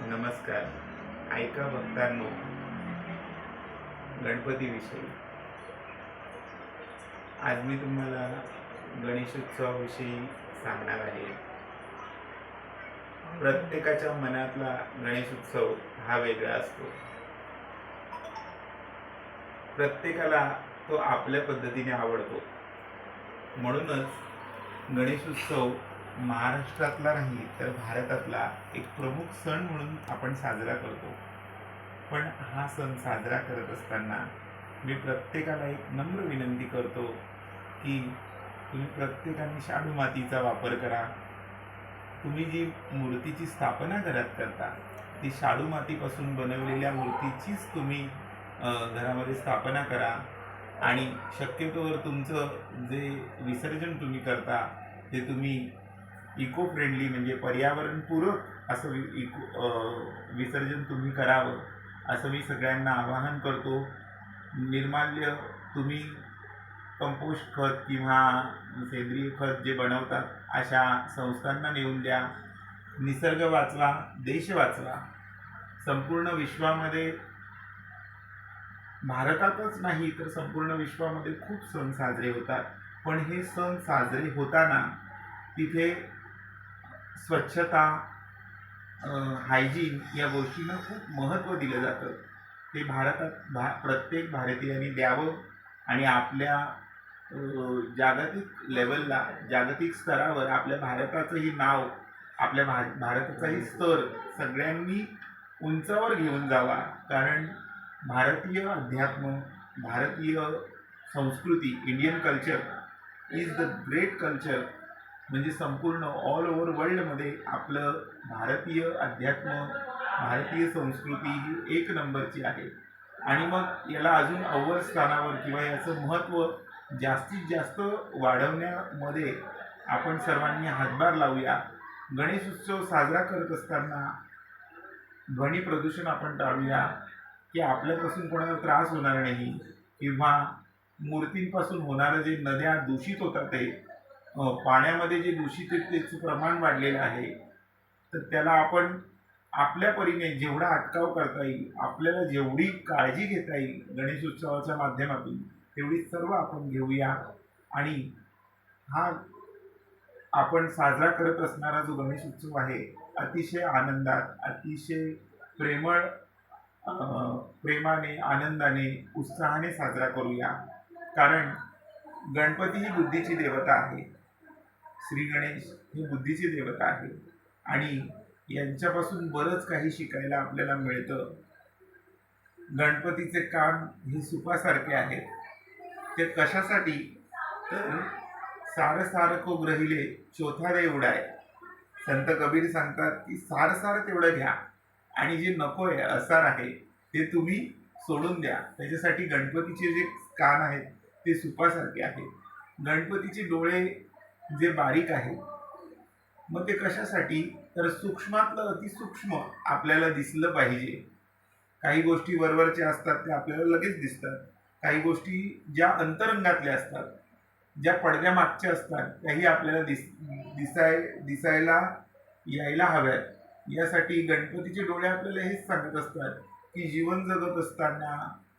नमस्कार. ऐका भक्तांनो गणपतीविषयी. आज मी तुम्हाला गणेशोत्सवाविषयी सांगणार आहे. प्रत्येकाच्या मनातला गणेशोत्सव हा वेगळा असतो. प्रत्येकाला तो आपल्या पद्धतीने आवडतो. म्हणूनच गणेशोत्सव महाराष्ट्रातला नाही तर भारतातला एक प्रमुख सण म्हणून आपण साजरा करतो. पण हा सण साजरा करत असताना मी प्रत्येकाला एक नम्र विनंती करतो की तुम्ही प्रत्येकाने शाडू मातीचा वापर करा. तुम्ही जी मूर्तीची स्थापना घरात करता ती शाडू मातीपासून बनवलेल्या मूर्तीचीच तुम्ही घरामध्ये स्थापना करा. आणि शक्यतोवर तुमचं जे विसर्जन तुम्ही करता ते तुम्ही इको फ्रेंडली म्हणजे पर्यावरणपूरक असं वि इको विसर्जन तुम्ही करावं असं मी सगळ्यांना आवाहन करतो. निर्माल्य तुम्ही कंपोस्ट खत किंवा सेंद्रिय खत जे बनवतात अशा संस्थांना नेऊन द्या. निसर्ग वाचवा देश वाचवा. संपूर्ण विश्वामध्ये भारतातच नाही तर संपूर्ण विश्वामध्ये खूप सण साजरे होतात. पण हे सण साजरे होताना तिथे स्वच्छता हायजीन या गोष्टींना खूप महत्त्व दिलं जातं. ते भारतात भा प्रत्येक भारतीयाने द्यावं आणि आपल्या जागतिक लेवलला जागतिक स्तरावर आपल्या भारताचंही नाव आपल्या भा भारताचाही स्तर सगळ्यांनी उंचावर घेऊन जावा. कारण भारतीय अध्यात्म भारतीय संस्कृती Indian culture is the great culture म्हणजे संपूर्ण ऑल ओव्हर वर्ल्डमध्ये आपलं भारतीय अध्यात्म भारतीय संस्कृती ही एक नंबरची आहे. आणि मग याला अजून अव्वल स्थानावर किंवा याचं महत्त्व जास्तीत जास्त वाढवण्यामध्ये आपण सर्वांनी हातभार लावूया. गणेश उत्सव साजरा करत असताना ध्वनी प्रदूषण आपण टाळूया की आपल्यापासून कोणाला त्रास होणार नाही किंवा मूर्तींपासून होणारं जे नद्या दूषित होतात ते पाण्यामध्ये जे दूषिततेचं प्रमाण वाढलेलं आहे. तर त्याला आपण आपल्या परीने जेवढा अटकाव करता येईल आपल्याला जेवढी काळजी घेता येईल गणेश उत्सवाच्या माध्यमातून तेवढी सर्व आपण घेऊया. आणि हा आपण साजरा करत असणारा जो गणेश उत्सव आहे अतिशय आनंदात अतिशय प्रेमळ प्रेमाने आनंदाने उत्साहाने साजरा करूया. कारण गणपती ही बुद्धीची देवता आहे. श्री गणेश ही बुद्धीची देवता आहे आणि यांच्यापासून बरंच काही शिकायला आपल्याला मिळतं. गणपतीचे काम हे सुपासारखे आहेत. ते कशासाठी? तर सार सार को ग्रहिले चौथा रे उडाय. संत कबीर सांगतात की सार सार तेवढं घ्या. आणि जे नको आहे असार आहे ते तुम्ही सोडून द्या. त्याच्यासाठी गणपतीचे जे कान आहेत ते सुपासारखे आहेत. गणपतीचे डोळे जे बारीक आहे मग ते कशासाठी? तर सूक्ष्मातलं अतिसूक्ष्म आपल्याला दिसलं पाहिजे. काही गोष्टी वरवरच्या असतात त्या आपल्याला लगेच दिसतात. काही गोष्टी ज्या अंतरंगातल्या असतात ज्या पडद्या मागच्या असतात त्याही आपल्याला दिस दिसाय दिसायला यायला हव्यात. यासाठी गणपतीचे डोळे आपल्याला हेच सांगत असतात की जीवन जगत असताना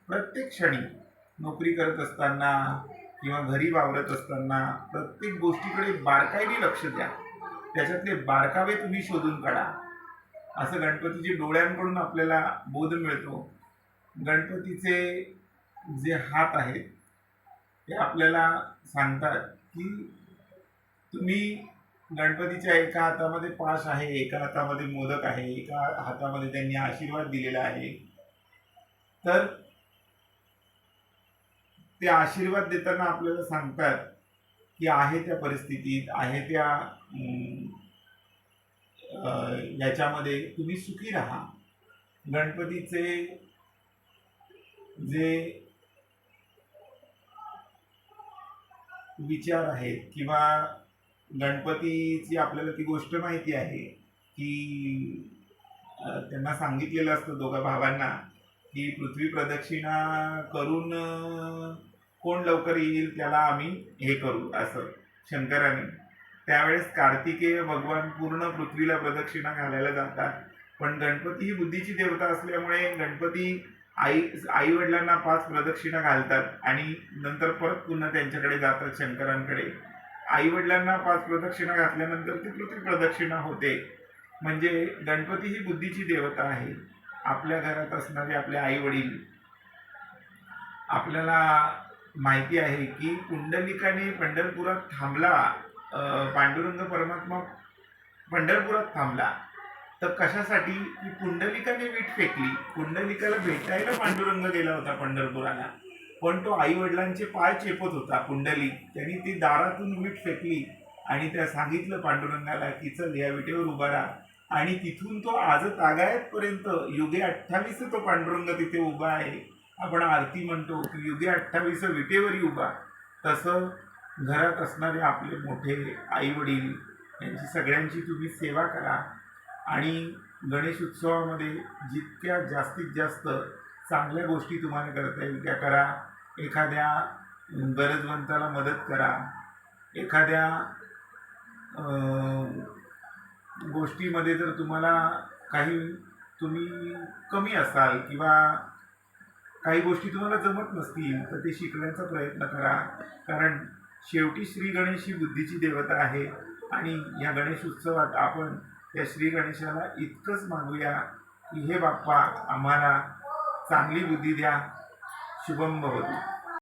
प्रत्येक क्षणी नोकरी करत असताना किंवा घरी वावरत असताना प्रत्येक गोष्टीकडे बारकाईने लक्ष द्या. त्याच्यातले बारकावे तुम्ही शोधून काढा. असं गणपतीचे डोळ्यांकडून आपल्याला बोध मिळतो. गणपतीचे जे हात आहेत ते आपल्याला सांगतात की तुम्ही गणपतीच्या एका हातामध्ये पाश आहे एका हातामध्ये मोदक आहे एका हातामध्ये त्यांनी आशीर्वाद दिलेला आहे. तर ते आशीर्वाद देताना आपल्याला सांगतात की आहे त्या परिस्थितीत आहे त्या याच्यामध्ये तुम्ही सुखी राहा. गणपतीचे जे विचार आहेत किंवा गणपतीची आपल्याला ती गोष्ट माहिती आहे की त्यांना सांगितलेलं असतं दोघा भावांना की पृथ्वी प्रदक्षिणा करून कोण लवकर येईल त्याला आम्ही हे करू असं शंकराने. त्यावेळेस कार्तिकेय भगवान पूर्ण पृथ्वीला प्रदक्षिणा घालायला जातात. पण गणपती ही बुद्धीची देवता असल्यामुळे गणपती आई आई वडिलांना पाच प्रदक्षिणा घालतात आणि नंतर परत पुन्हा त्यांच्याकडे जातात शंकरांकडे. आई वडिलांना पाच प्रदक्षिणा घातल्यानंतर ती पृथ्वी प्रदक्षिणा होते. म्हणजे गणपती ही बुद्धीची देवता आहे. आपल्या घरात असणारे आपले आई वडील आपल्याला माहिती आहे की कुंडलिकाने पंढरपुरात थांबला पांडुरंग परमात्मा पंढरपुरात थांबला तर कशासाठी? की पुंडलिकाने वीट फेकली. कुंडलिकाला भेटायला पांडुरंग गेला होता पंढरपुराला पण तो आई वडिलांचे पाय चेपत होता. कुंडलिक त्यांनी ती दारातून वीट फेकली आणि त्या सांगितलं पांडुरंगाला की चल या विटेवर उभा राहा. आणि तिथून तो आज तागायतपर्यंत युगे अठ्ठावीस तो पांडुरंग तिथे उभा आहे. आपण आरती म्हणतो की युगे अठ्ठावीस विटेवर उभा. तसं घरात असणारे आपले मोठे आईवडील यांची सगळ्यांची तुम्ही सेवा करा. आणि गणेश उत्सवामध्ये जितक्या जास्तीत जास्त चांगल्या गोष्टी तुम्हाला करता येईल त्या करा. एखाद्या गरजवंताला मदत करा. एखाद्या गोष्टीमध्ये जर तुम्हाला काही तुम्ही कमी असाल किंवा काही गोष्टी तुम्हाला जमत नसतील तर ते शिकण्याचा प्रयत्न करा. कारण शेवटी श्री गणेश ही बुद्धीची देवता आहे आणि या गणेश उत्सवात आपण त्या श्री गणेशाला इतकंच मागूया की हे बाप्पा आम्हाला चांगली बुद्धी द्या. शुभम भवतु.